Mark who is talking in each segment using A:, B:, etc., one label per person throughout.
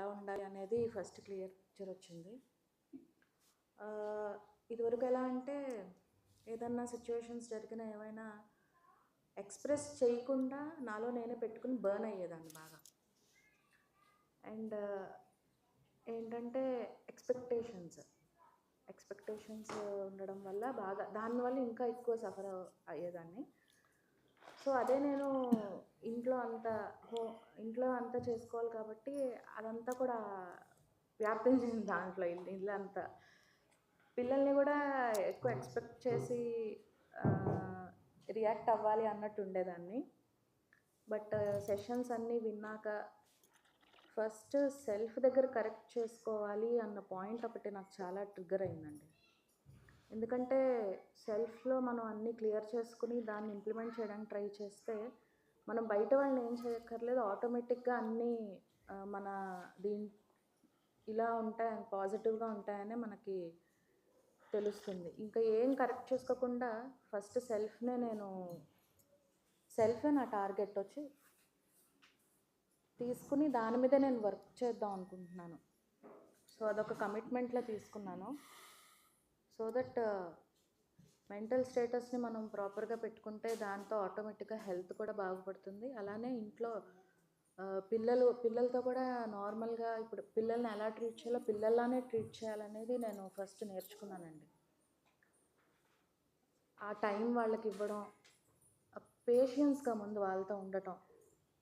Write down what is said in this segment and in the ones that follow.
A: ఎలా ఉండాలి అనేది ఫస్ట్ క్లియర్ పిక్చర్ వచ్చింది. ఇదివరకు ఎలా అంటే ఏదన్నా సిచ్యువేషన్స్ జరిగిన ఏమైనా ఎక్స్ప్రెస్ చేయకుండా నాలో నేనే పెట్టుకుని బర్న్ అయ్యేదాన్ని బాగా. అండ్ ఏంటంటే ఎక్స్పెక్టేషన్స్ ఎక్స్పెక్టేషన్స్ ఉండడం వల్ల బాగా దానివల్ల ఇంకా ఎక్కువ సఫర్ అయ్యేదాన్ని. సో అదే నేను ఇంట్లో అంత హో ఇంట్లో అంతా చేసుకోవాలి కాబట్టి అదంతా కూడా వ్యాపించింది దాంట్లో ఇల్లు ఇల్లు అంతా. పిల్లల్ని కూడా ఎక్కువ ఎక్స్పెక్ట్ చేసి రియాక్ట్ అవ్వాలి అన్నట్టు ఉండేదాన్ని. బట్ సెషన్స్ అన్నీ విన్నాక ఫస్ట్ సెల్ఫ్ దగ్గర కరెక్ట్ చేసుకోవాలి అన్న పాయింట్ ఒకటి నాకు చాలా ట్రిగ్గర్ అయిందండి. ఎందుకంటే సెల్ఫ్లో మనం అన్నీ క్లియర్ చేసుకుని దాన్ని ఇంప్లిమెంట్ చేయడానికి ట్రై చేస్తే మనం బయట వాళ్ళని ఏం చేయక్కర్లేదు. ఆటోమేటిక్గా అన్నీ మన దీని ఇలా ఉంటాయి పాజిటివ్గా ఉంటాయనే మనకి తెలుస్తుంది. ఇంకా ఏం కరెక్ట్ చేసుకోకుండా ఫస్ట్ సెల్ఫ్నే నేను సెల్ఫే నా టార్గెట్ వచ్చి తీసుకుని దాని మీద నేను వర్క్ చేద్దాం అనుకుంటున్నాను. సో అదొక కమిట్మెంట్లో తీసుకున్నాను. సో దట్ మెంటల్ స్టేటస్ని మనం ప్రాపర్గా పెట్టుకుంటే దాంతో ఆటోమేటిక్గా హెల్త్ కూడా బాగుపడుతుంది. అలానే ఇంట్లో పిల్లలు పిల్లలతో కూడా నార్మల్గా ఇప్పుడు పిల్లల్ని ఎలా ట్రీట్ చేయాలో పిల్లల్లానే ట్రీట్ చేయాలనేది నేను ఫస్ట్ నేర్చుకున్నానండి. ఆ టైం వాళ్ళకి ఇవ్వడం పేషియన్స్గా ముందు వాళ్ళతో ఉండటం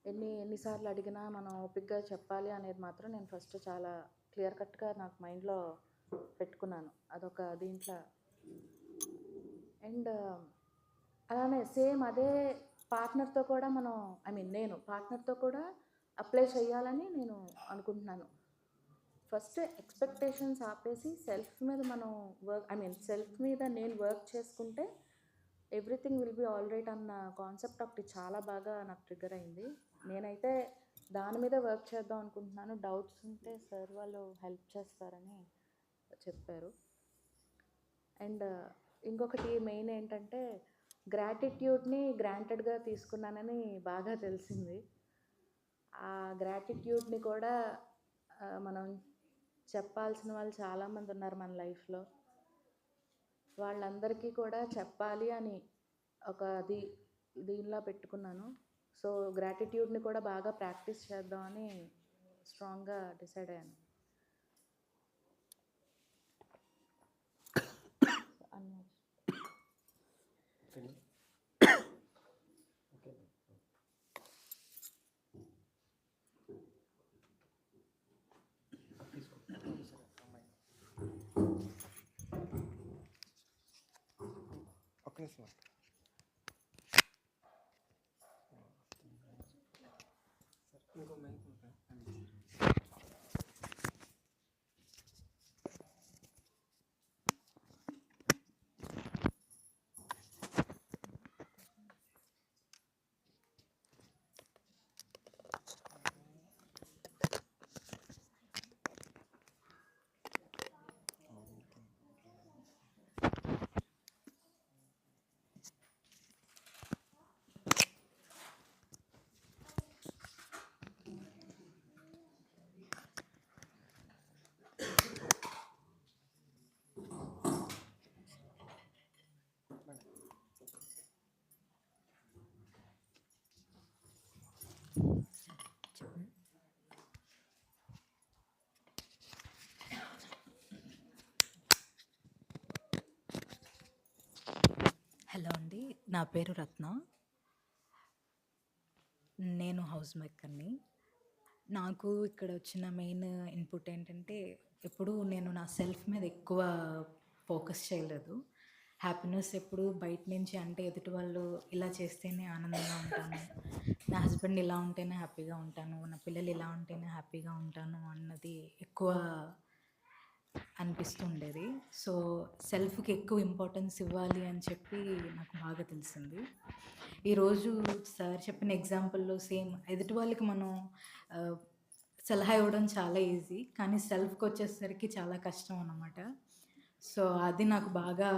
A: ఎన్ని ఎన్నిసార్లు అడిగినా మనం ఓపిక్గా చెప్పాలి అనేది మాత్రం నేను ఫస్ట్ చాలా క్లియర్ కట్గా నాకు మైండ్లో పెట్టుకున్నాను. అదొక దీంట్లో అండ్ అలానే సేమ్ అదే పార్ట్నర్తో కూడా మనం ఐ మీన్ నేను పార్ట్నర్తో కూడా అప్లై చేయాలని నేను అనుకుంటున్నాను. ఫస్ట్ ఎక్స్పెక్టేషన్స్ ఆపేసి సెల్ఫ్ మీద మనం వర్క్ ఐ మీన్ సెల్ఫ్ మీద నేను వర్క్ చేసుకుంటే everything will be all right అన్న కాన్సెప్ట్ ఒకటి చాలా బాగా నాకు ట్రిగ్గర్ అయింది. నేనైతే దాని మీద వర్క్ చేద్దాం అనుకుంటున్నాను. డౌట్స్ ఉంటే సార్ వాళ్ళు హెల్ప్ చేస్తారని చెప్పారు. అండ్ ఇంకొకటి మెయిన్ ఏంటంటే గ్రాటిట్యూడ్ని గ్రాంటెడ్గా తీసుకున్నానని బాగా తెలిసింది. ఆ గ్రాటిట్యూడ్ని కూడా మనం చెప్పాల్సిన వాళ్ళు చాలామంది ఉన్నారు మన లైఫ్లో. వాళ్ళందరికీ కూడా చెప్పాలి అని ఒక దీ దీనిలా పెట్టుకున్నాను. సో గ్రాటిట్యూడ్ని కూడా బాగా ప్రాక్టీస్ చేద్దామని స్ట్రాంగ్గా డిసైడ్ అయ్యాను అన్న
B: ఒక్క నిమిషం అక్క. ఇంకో మైక్ ఉందా?
C: హలో అండి నా పేరు రత్న. నేను హౌస్ మేకర్ని నాకు ఇక్కడ వచ్చిన మెయిన్ ఇన్పుట్ ఏంటంటే ఎప్పుడు నేను నా సెల్ఫ్ మీద ఎక్కువ ఫోకస్ చేయలేదు. హ్యాపీనెస్ ఎప్పుడు బయట నుంచి అంటే ఎదుటి వాళ్ళు ఇలా చేస్తేనే ఆనందంగా ఉంటాను. నా హస్బెండ్ ఇలా ఉంటేనే హ్యాపీగా ఉంటాను. నా పిల్లలు ఇలా ఉంటేనే హ్యాపీగా ఉంటాను అన్నది ఎక్కువ అనిపిస్తుండేది. సో సెల్ఫ్కి ఎక్కువ ఇంపార్టెన్స్ ఇవ్వాలి అని చెప్పి నాకు బాగా తెలిసింది. ఈరోజు సార్ చెప్పిన ఎగ్జాంపుల్లో సేమ్ ఎదుటి వాళ్ళకి మనం సలహా ఇవ్వడం చాలా ఈజీ. కానీ సెల్ఫ్కి వచ్చేసరికి చాలా కష్టం అన్నమాట. సో అది నాకు బాగా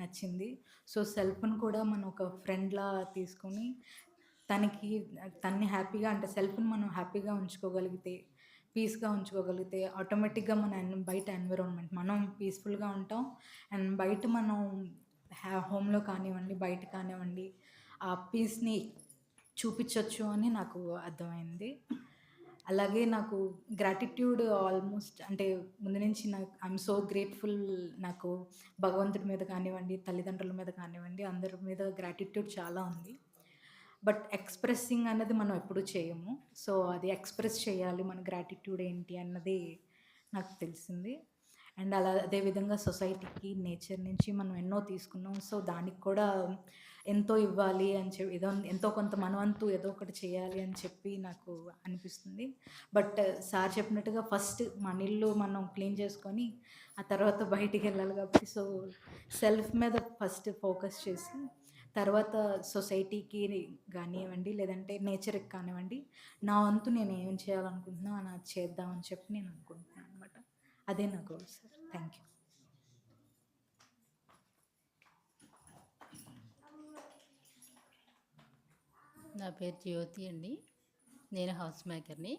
C: నచ్చింది. సో సెల్ఫ్ను కూడా మనం ఒక ఫ్రెండ్లా తీసుకొని తనకి తన్ని హ్యాపీగా అంటే సెల్ఫ్ని మనం హ్యాపీగా ఉంచుకోగలిగితే పీస్గా ఉంచుకోగలిగితే ఆటోమేటిక్గా మన బయట ఎన్విరాన్మెంట్ మనం పీస్ఫుల్గా ఉంటాం. అండ్ బయట మనం హ్యా హోమ్లో కానివ్వండి బయట కానివ్వండి ఆ పీస్ని చూపించవచ్చు అని నాకు అర్థమైంది. అలాగే నాకు గ్రాటిట్యూడ్ ఆల్మోస్ట్ అంటే ముందు నుంచి నాకు ఐఎమ్ సో గ్రేట్ఫుల్ నాకు భగవంతుడి మీద కానివ్వండి తల్లిదండ్రుల మీద కానివ్వండి అందరి మీద గ్రాటిట్యూడ్ చాలా ఉంది. బట్ ఎక్స్ప్రెస్సింగ్ అన్నది మనం ఎప్పుడు చేయము. సో అది ఎక్స్ప్రెస్ చేయాలి మన గ్రాటిట్యూడ్ ఏంటి అన్నది నాకు తెలిసింది. అండ్ అలా అదేవిధంగా సొసైటీకి నేచర్ నుంచి మనం ఎన్నో తీసుకున్నాం. సో దానికి కూడా ఎంతో ఇవ్వాలి అని చెప్పి ఏదో ఎంతో కొంత మనవంతు ఏదో ఒకటి చేయాలి అని చెప్పి నాకు అనిపిస్తుంది. బట్ సార్ చెప్పినట్టుగా ఫస్ట్ మన ఇల్లు మనం క్లీన్ చేసుకొని ఆ తర్వాత బయటికి వెళ్ళాలి కాబట్టి సో సెల్ఫ్ మీద ఫస్ట్ ఫోకస్ చేసి తర్వాత సొసైటీకి కానివ్వండి లేదంటే నేచర్కి కానివ్వండి నా వంతు నేను ఏం చేయాలనుకుంటున్నా అని చేద్దామని చెప్పి నేను అనుకుంటున్నాను అనమాట అదే నా గోల్ సార్ థ్యాంక్ యూ
D: నా పేరు జ్యోతి అండి. నేను హౌస్ మేకర్ని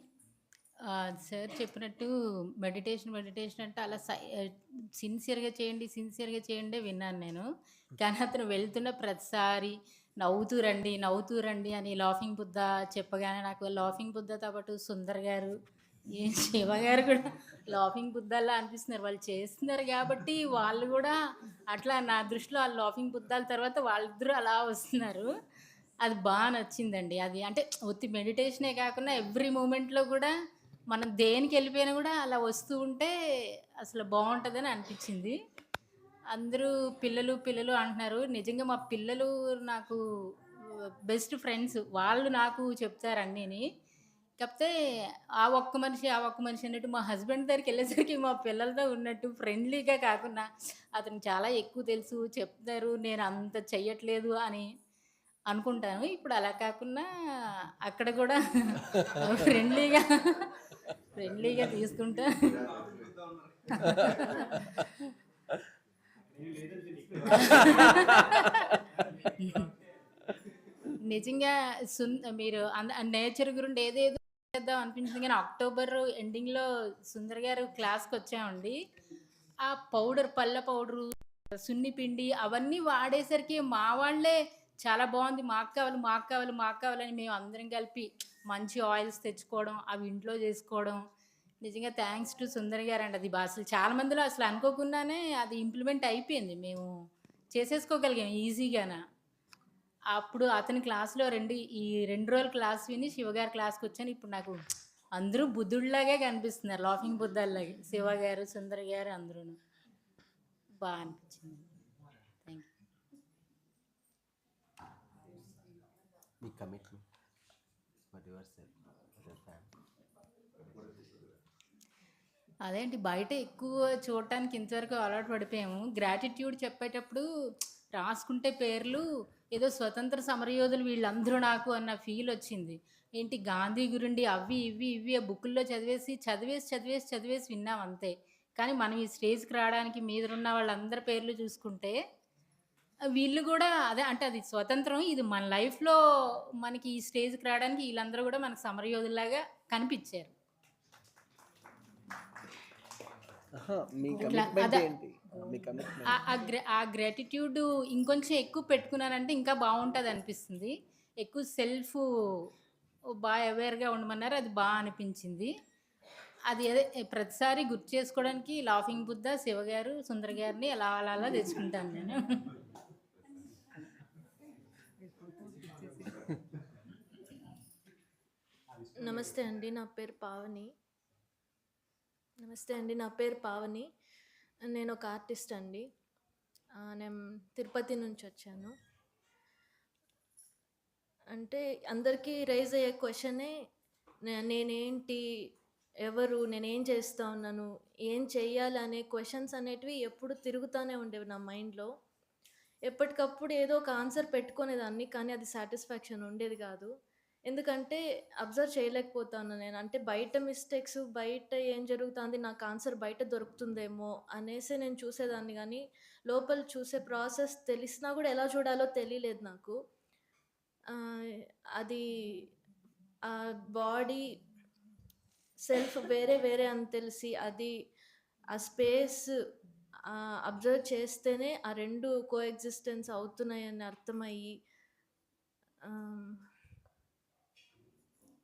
D: సార్ చెప్పినట్టు మెడిటేషన్ మెడిటేషన్ అంటే అలా సై సిన్సియర్గా చేయండి సిన్సియర్గా చేయండి విన్నాను నేను. కానీ అతను వెళ్తున్న ప్రతిసారి నవ్వుతూ రండి నవ్వుతూ రండి అని లాఫింగ్ బుద్ధ చెప్పగానే నాకు లాఫింగ్ బుద్ధతో పాటు సుందర్ గారు ఏం శివ గారు కూడా లాఫింగ్ బుద్ధాలా అనిపిస్తున్నారు. వాళ్ళు చేస్తున్నారు కాబట్టి వాళ్ళు కూడా అట్లా నా దృష్టిలో ఆ లాఫింగ్ బుద్ధాల తర్వాత వాళ్ళిద్దరూ అలా వస్తున్నారు. అది బాగా నచ్చిందండి. అది అంటే ఒత్తి మెడిటేషనే కాకుండా ఎవ్రీ మూమెంట్లో కూడా మనం దేనికి వెళ్ళిపోయినా కూడా అలా వస్తూ ఉంటే అసలు బాగుంటుందని అనిపించింది. అందరూ పిల్లలు పిల్లలు అంటున్నారు. నిజంగా మా పిల్లలు నాకు బెస్ట్ ఫ్రెండ్స్ వాళ్ళు నాకు చెప్తారు అన్నీని. కాకపోతే ఆ ఒక్క మనిషి ఆ ఒక్క మనిషి అన్నట్టు మా హస్బెండ్ దగ్గరికి వెళ్ళేసరికి మా పిల్లలతో ఉన్నట్టు ఫ్రెండ్లీగా కాకుండా అతను చాలా ఎక్కువ తెలుసు చెప్తారు. నేను అంత చెయ్యట్లేదు అని అనుకుంటాను. ఇప్పుడు అలా కాకుండా అక్కడ కూడా ఫ్రెండ్లీగా ఫ్రెండ్లీగా తీసుకుంటా. నిజంగా సున్ మీరు నేచర్ గురించి ఏదేదో చేద్దాం అనిపించింది కానీ అక్టోబర్ ఎండింగ్లో సుందర్ గారు క్లాస్కి వచ్చామండి. ఆ పౌడర్ పళ్ళ పౌడరు సున్ని పిండి అవన్నీ వాడేసరికి మా వాళ్ళే చాలా బాగుంది. మాకు కావాలి మాకు కావాలి మాకు కావాలని మేము అందరం కలిపి మంచి ఆయిల్స్ తెచ్చుకోవడం అవి ఇంట్లో చేసుకోవడం. నిజంగా థ్యాంక్స్ టు సుందర్ గారు అండి. అది అసలు చాలా మందిలో అసలు అనుకోకుండానే అది ఇంప్లిమెంట్ అయిపోయింది. మేము చేసేసుకోగలిగాం ఈజీగాన. అప్పుడు అతని క్లాస్లో రెండు ఈ రెండు రోజులు క్లాస్ విని శివగారి క్లాస్కి వచ్చాను. ఇప్పుడు నాకు అందరూ బుద్ధుడిలాగే కనిపిస్తున్నారు. లాఫింగ్ బుద్ధాలాగే శివ గారు సుందర్ గారు అందరూ బాగా అనిపించింది థ్యాంక్ యూ
E: మీ కమిట్మెంట్
D: అదేంటి బయట ఎక్కువ చూడటానికి ఇంతవరకు అలవాటు పడిపోయాము. గ్రాటిట్యూడ్ చెప్పేటప్పుడు రాసుకుంటే పేర్లు ఏదో స్వతంత్ర సమరయోధులు వీళ్ళందరూ నాకు అన్న ఫీల్ వచ్చింది. ఏంటి గాంధీ గురించి అవి ఇవి ఇవి ఆ బుక్కుల్లో చదివేసి చదివేసి చదివేసి చదివేసి విన్నాం అంతే. కానీ మనం ఈ స్టేజ్కి రావడానికి మీద ఉన్న వాళ్ళందరి పేర్లు చూసుకుంటే వీళ్ళు కూడా అదే అంటే అది స్వతంత్రం ఇది మన లైఫ్లో మనకి ఈ స్టేజ్కి రావడానికి వీళ్ళందరూ కూడా మనకు సమరయోధుల్లాగా కనిపించారు. ఆ- ఆ గ్ర ఆ గ్రాటిట్యూడ్ ఇంకొంచెం ఎక్కువ పెట్టుకున్నానంటే ఇంకా బాగుంటుంది అనిపిస్తుంది. ఎక్కువ సెల్ఫ్ బాగా అవేర్గా ఉండమన్నారు అది బాగా అనిపించింది. అది అదే ప్రతిసారి గుర్తు చేసుకోవడానికి లాఫింగ్ బుద్ధ శివ గారు సుందర్ గారిని అలా అలా అలా తెచ్చుకుంటాను నేను.
F: నమస్తే అండి నా పేరు పావని. నమస్తే అండి నా పేరు పావని. నేను ఒక ఆర్టిస్ట్ అండి. నేను తిరుపతి నుంచి వచ్చాను. అంటే అందరికీ రైజ్ అయ్యే క్వశ్చనే నేనేంటి ఎవరు నేనేం చేస్తా ఉన్నాను ఏం చెయ్యాలి అనే క్వశ్చన్స్ అనేటివి ఎప్పుడు తిరుగుతూనే ఉండేవి నా మైండ్లో. ఎప్పటికప్పుడు ఏదో ఒక ఆన్సర్ పెట్టుకునేదాన్ని కానీ అది సాటిస్ఫాక్షన్ ఉండేది కాదు. ఎందుకంటే అబ్జర్వ్ చేయలేకపోతాను నేను. అంటే బయట మిస్టేక్స్ బయట ఏం జరుగుతుంది నాకు ఆన్సర్ బయట దొరుకుతుందేమో అనేసి నేను చూసేదాన్ని. కానీ లోపల చూసే ప్రాసెస్ తెలిసినా కూడా ఎలా చూడాలో తెలియలేదు నాకు. అది ఆ బాడీ సెల్ఫ్ వేరే వేరే అని తెలిసి అది ఆ స్పేస్ అబ్జర్వ్ చేస్తేనే ఆ రెండు కో ఎగ్జిస్టెన్స్ అవుతున్నాయని అర్థమయ్యి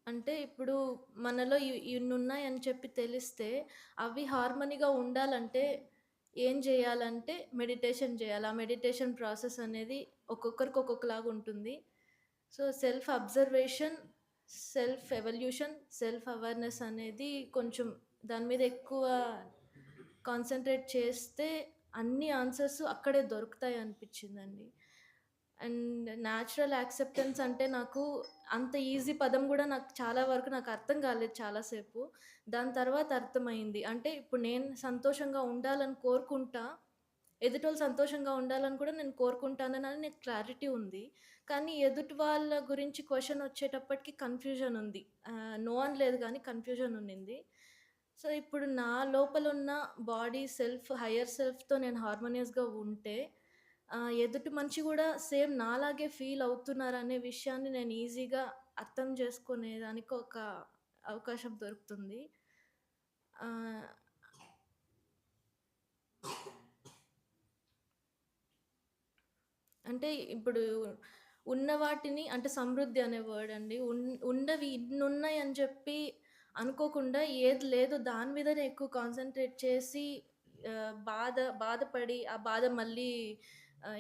F: అంటే ఇప్పుడు మనలో ఇ- ఇన్ని ఉన్నాయని చెప్పి తెలిస్తే అవి హార్మనీగా ఉండాలంటే ఏం చేయాలంటే మెడిటేషన్ చేయాలి. ఆ మెడిటేషన్ ప్రాసెస్ అనేది ఒక్కొక్కరికి ఒక్కొక్కలాగా ఉంటుంది. So self observation self evolution self awareness అనేది కొంచెం దాని మీద ఎక్కువ కాన్సన్ట్రేట్ చేస్తే అన్ని ఆన్సర్స్ అక్కడే దొరుకుతాయి అనిపించిందండి. అండ్ న్యాచురల్ యాక్సెప్టెన్స్ అంటే నాకు అంత ఈజీ పదం కూడా నాకు చాలా వరకు నాకు అర్థం కాలేదు చాలాసేపు దాని తర్వాత అర్థమైంది. అంటే ఇప్పుడు నేను సంతోషంగా ఉండాలని కోరుకుంటా ఎదుటోళ్ళు సంతోషంగా ఉండాలని కూడా నేను కోరుకుంటానని నాకు క్లారిటీ ఉంది. కానీ ఎదుటి వాళ్ళ గురించి క్వశ్చన్ వచ్చేటప్పటికి కన్ఫ్యూజన్ ఉంది. నో అని లేదు కానీ కన్ఫ్యూజన్ ఉండింది సో ఇప్పుడు నా లోపల ఉన్న బాడీ సెల్ఫ్ హయ్యర్ సెల్ఫ్తో నేను హార్మోనియస్గా ఉంటే ఆ, ఎదుటి మనిషి కూడా సేమ్ నాలాగే ఫీల్ అవుతున్నారు అనే విషయాన్ని నేను ఈజీగా అర్థం చేసుకునేదానికి ఒక అవకాశం దొరుకుతుంది. ఆ, అంటే ఇప్పుడు ఉన్న వాటిని అంటే సమృద్ధి అనే వర్డ్ అండి. ఉన్ ఉన్నవి ఇన్నున్నాయి అని చెప్పి అనుకోకుండా ఏది లేదో దాని మీదనే ఎక్కువ కాన్సన్ట్రేట్ చేసి బాధ బాధపడి ఆ బాధ మళ్ళీ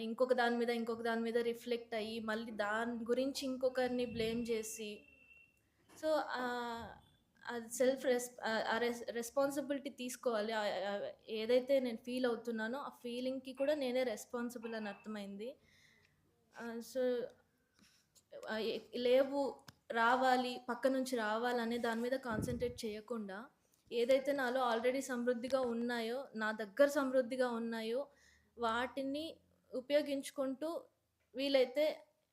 F: ఇంకొక దాని మీద ఇంకొక దాని మీద రిఫ్లెక్ట్ అయ్యి మళ్ళీ దాని గురించి ఇంకొకరిని బ్లేమ్ చేసి సో అది సెల్ఫ్ రెస్ ఆ రెస్పాన్సిబిలిటీ తీసుకోవాలి. ఏదైతే నేను ఫీల్ అవుతున్నానో ఆ ఫీలింగ్కి కూడా నేనే రెస్పాన్సిబుల్ అని అర్థమైంది. సో లేవు రావాలి పక్క నుంచి రావాలనే దాని మీద కాన్సన్ట్రేట్ చేయకుండా ఏదైతే నాలో ఆల్రెడీ సమృద్ధిగా ఉన్నాయో నా దగ్గర సమృద్ధిగా ఉన్నాయో వాటిని ఉపయోగించుకుంటూ వీలైతే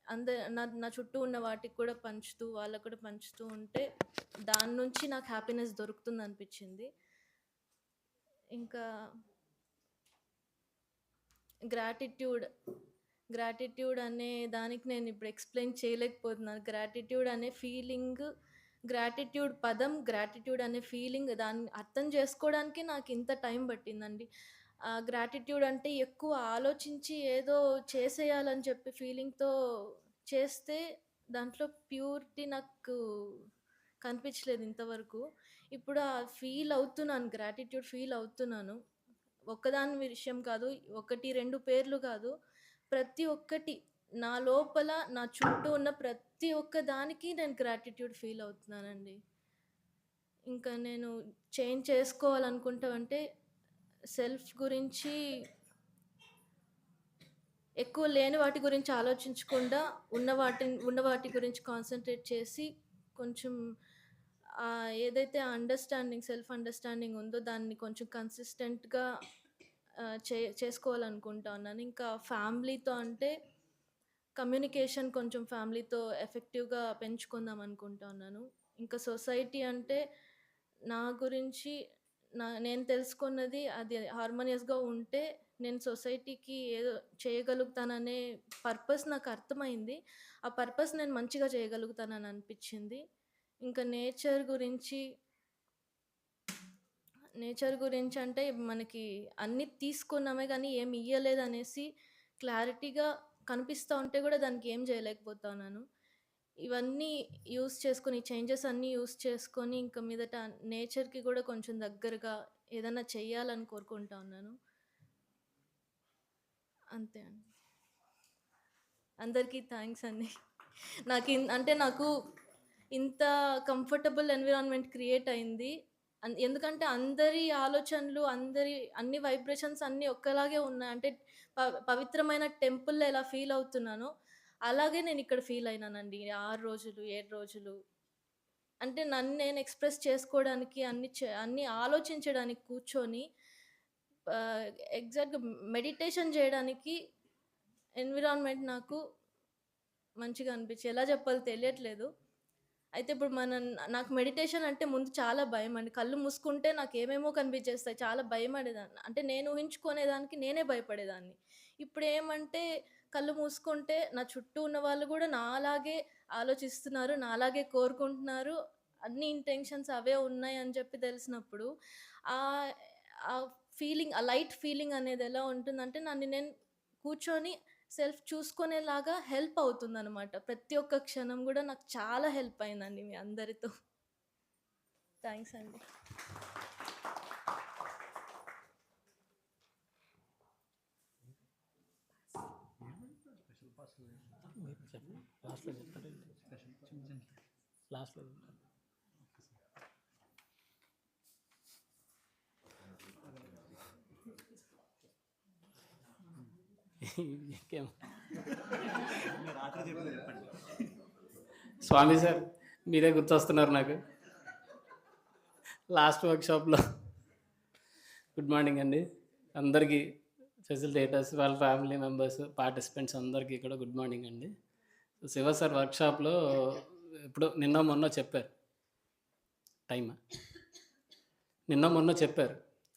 F: అంద నా నా చుట్టూ ఉన్న వాటికి కూడా పంచుతూ వాళ్ళకు కూడా పంచుతూ ఉంటే దాని నుంచి నాకు హ్యాపీనెస్ దొరుకుతుంది అనిపించింది. ఇంకా గ్రాటిట్యూడ్ గ్రాటిట్యూడ్ అనే దానికి నేను ఇప్పుడు ఎక్స్ప్లెయిన్ చేయలేకపోతున్నాను. గ్రాటిట్యూడ్ అనే ఫీలింగ్ గ్రాటిట్యూడ్ పదం గ్రాటిట్యూడ్ అనే ఫీలింగ్ దాన్ని అర్థం చేసుకోవడానికి నాకు ఇంత టైం పట్టిందండి. గ్రాటిట్యూడ్ అంటే ఎక్కువ ఆలోచించి ఏదో చేసేయాలని చెప్పి ఫీలింగ్తో చేస్తే దాంట్లో ప్యూరిటీ నాకు కనిపించలేదు ఇంతవరకు. ఇప్పుడు ఆ ఫీల్ అవుతున్నాను గ్రాటిట్యూడ్ ఫీల్ అవుతున్నాను. ఒక్కదాని విషయం కాదు ఒకటి రెండు పేర్లు కాదు. ప్రతి ఒక్కటి నా లోపల నా చుట్టూ ఉన్న ప్రతి ఒక్క దానికి నేను గ్రాటిట్యూడ్ ఫీల్ అవుతున్నానండి. ఇంకా నేను చేంజ్ చేసుకోవాలనుకుంటామంటే సెల్ఫ్ గురించి ఎక్కువ లేని వాటి గురించి ఆలోచించకుండా ఉన్న వాటి ఉన్న వాటి గురించి కాన్సన్ట్రేట్ చేసి కొంచెం ఏదైతే అండర్స్టాండింగ్ సెల్ఫ్ అండర్స్టాండింగ్ ఉందో దాన్ని కొంచెం కన్సిస్టెంట్గా చే చేసుకోవాలనుకుంటా ఉన్నాను ఇంకా ఫ్యామిలీతో అంటే కమ్యూనికేషన్ కొంచెం ఫ్యామిలీతో ఎఫెక్టివ్గా పెంచుకుందాం అనుకుంటా ఉన్నాను ఇంకా సొసైటీ అంటే నా గురించి నా నేను తెలుసుకున్నది అది హార్మోనియస్గా ఉంటే నేను సొసైటీకి ఏదో చేయగలుగుతాననే పర్పస్ నాకు అర్థమైంది. ఆ పర్పస్ నేను మంచిగా చేయగలుగుతానని అనిపించింది. ఇంకా నేచర్ గురించి నేచర్ గురించి అంటే మనకి అన్నీ తీసుకున్నామే కానీ ఏం ఇయ్యలేదు అనేసి క్లారిటీగా కనిపిస్తూ ఉంటే కూడా దానికి ఏం చేయలేకపోతున్నాను. ఇవన్నీ యూస్ చేసుకొని చేంజెస్ అన్నీ యూస్ చేసుకొని ఇంకా మీదట నేచర్కి కూడా కొంచెం దగ్గరగా ఏదైనా చెయ్యాలని కోరుకుంటా ఉన్నాను. అంతే అండి. అందరికీ థ్యాంక్స్ అండి. నాకు ఇన్- అంటే నాకు ఇంత కంఫర్టబుల్ ఎన్విరాన్మెంట్ క్రియేట్ అయింది. అన్- ఎందుకంటే అందరి ఆలోచనలు అందరి అన్ని వైబ్రేషన్స్ అన్నీ ఒక్కలాగే ఉన్నాయి. అంటే ప- పవిత్రమైన టెంపుల్లో ఎలా ఫీల్ అవుతున్నానో అలాగే నేను ఇక్కడ ఫీల్ అయినానండి. ఆరు రోజులు ఏడు రోజులు. అంటే నన్ను నేను ఎక్స్ప్రెస్ చేసుకోవడానికి అన్ని అన్ని ఆలోచించడానికి కూర్చొని ఎగ్జాక్ట్గా మెడిటేషన్ చేయడానికి ఎన్విరాన్మెంట్ నాకు మంచిగా అనిపించి ఎలా చెప్పాలో తెలియట్లేదు. అయితే ఇప్పుడు మన నాకు మెడిటేషన్ అంటే ముందు చాలా భయం అండి. కళ్ళు మూసుకుంటే నాకు ఏమేమో కనిపించేస్తాయి. చాలా భయం పడేదాన్ని. అంటే నేను ఊహించుకునేదానికి నేనే భయపడేదాన్ని. ఇప్పుడు ఏమంటే కళ్ళు మూసుకుంటే నా చుట్టూ ఉన్న వాళ్ళు కూడా నాలాగే ఆలోచిస్తున్నారు నాలాగే కోరుకుంటున్నారు. అన్ని ఇంటెన్షన్స్ అవే ఉన్నాయి అని చెప్పి తెలిసినప్పుడు ఆ ఫీలింగ్ ఆ లైట్ ఫీలింగ్ అనేది ఎలా ఉంటుందంటే నన్ను నేను కూర్చొని సెల్ఫ్ చూసుకునేలాగా హెల్ప్ అవుతుందన్నమాట. ప్రతి ఒక్క క్షణం కూడా నాకు చాలా హెల్ప్ అయిందండి మీ అందరితో. థ్యాంక్స్ అండి.
G: లాస్ట్లో చెప్తారు లాస్ట్లో స్వామి సార్ మీరే గుర్తొస్తున్నారు నాకు. లాస్ట్ వర్క్షాప్లో గుడ్ మార్నింగ్ అండి. అందరికీ ఫెసిలిటేటర్స్ వాళ్ళ ఫ్యామిలీ మెంబర్స్ పార్టిసిపెంట్స్ అందరికీ కూడా గుడ్ మార్నింగ్ అండి. శివ సార్ వర్క్షాప్లో ఇప్పుడు నిన్న మొన్న చెప్పారు. టైమ్ నిన్న మొన్న చెప్పారు.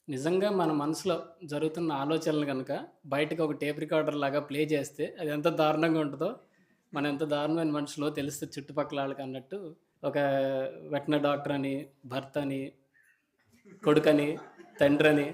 G: నిజంగా మన మనసులో జరుగుతున్న ఆలోచనలు కనుక బయటకు ఒక టేప్ రికార్డర్ లాగా ప్లే చేస్తే అది ఎంత దారుణంగా ఉంటుందో మనం ఎంత దారుణమైన మనుషులో తెలుస్తుంది చుట్టుపక్కల వాళ్ళకి అన్నట్టు ఒక వెటనరీ డాక్టర్ అని భర్త అని కొడుకని తండ్రి అని